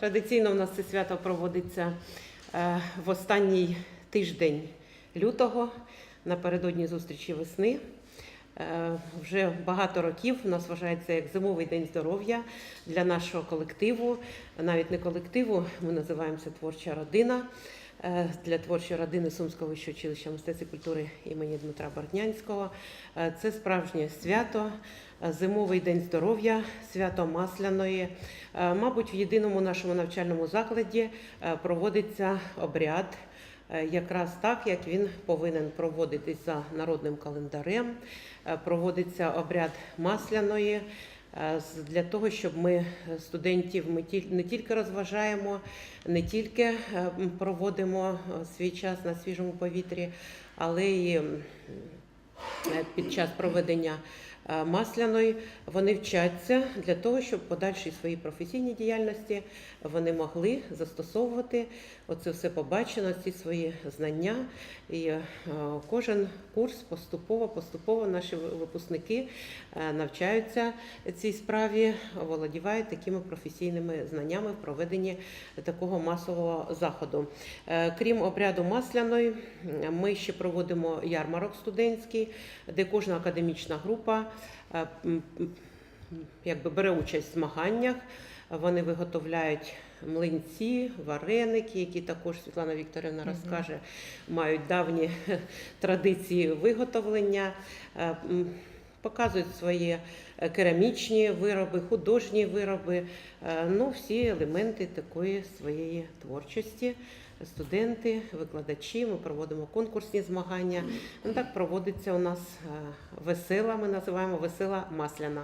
Традиційно у нас це свято проводиться е, в останній тиждень лютого напередодні зустрічі весни. Е, Вже багато років у нас вважається як зимовий день здоров'я для нашого колективу, навіть не колективу, ми називаємося творча родина. Е, Для творчої родини Сумського вищого училища мистецтв і культури імені Дмитра Бортнянського. Е, Це справжнє свято, е, зимовий день здоров'я, свято Масляної. Мабуть, в єдиному нашому навчальному закладі проводиться обряд. Якраз так, як він повинен проводитись за народним календарем, проводиться обряд масляної для того, щоб ми е, студентів ми не тільки розважаємо, не тільки е, проводимо е, свій час на свіжому повітрі, але і е, під час проведення е, масляної вони вчаться для того, щоб в подальшій своїй професійній діяльності вони могли застосовувати оце все побачено, ці свої знання. І е, кожен курс поступово, поступово наші випускники е, навчаються цій справі, володівають такими професійними знаннями в проведенні такого масового заходу. Е, Крім обряду масляної, ми ще проводимо ярмарок студентський, де кожна академічна група е, якби бере участь в змаганнях. Вони виготовляють млинці, вареники, які також Світлана Вікторівна розкаже, мають давні традиції виготовлення. Показують свої е, керамічні вироби, художні вироби, е, ну всі елементи такої своєї творчості. Студенти, викладачі, ми проводимо конкурсні змагання. Ну, так проводиться у нас е, весела, ми називаємо весела масляна.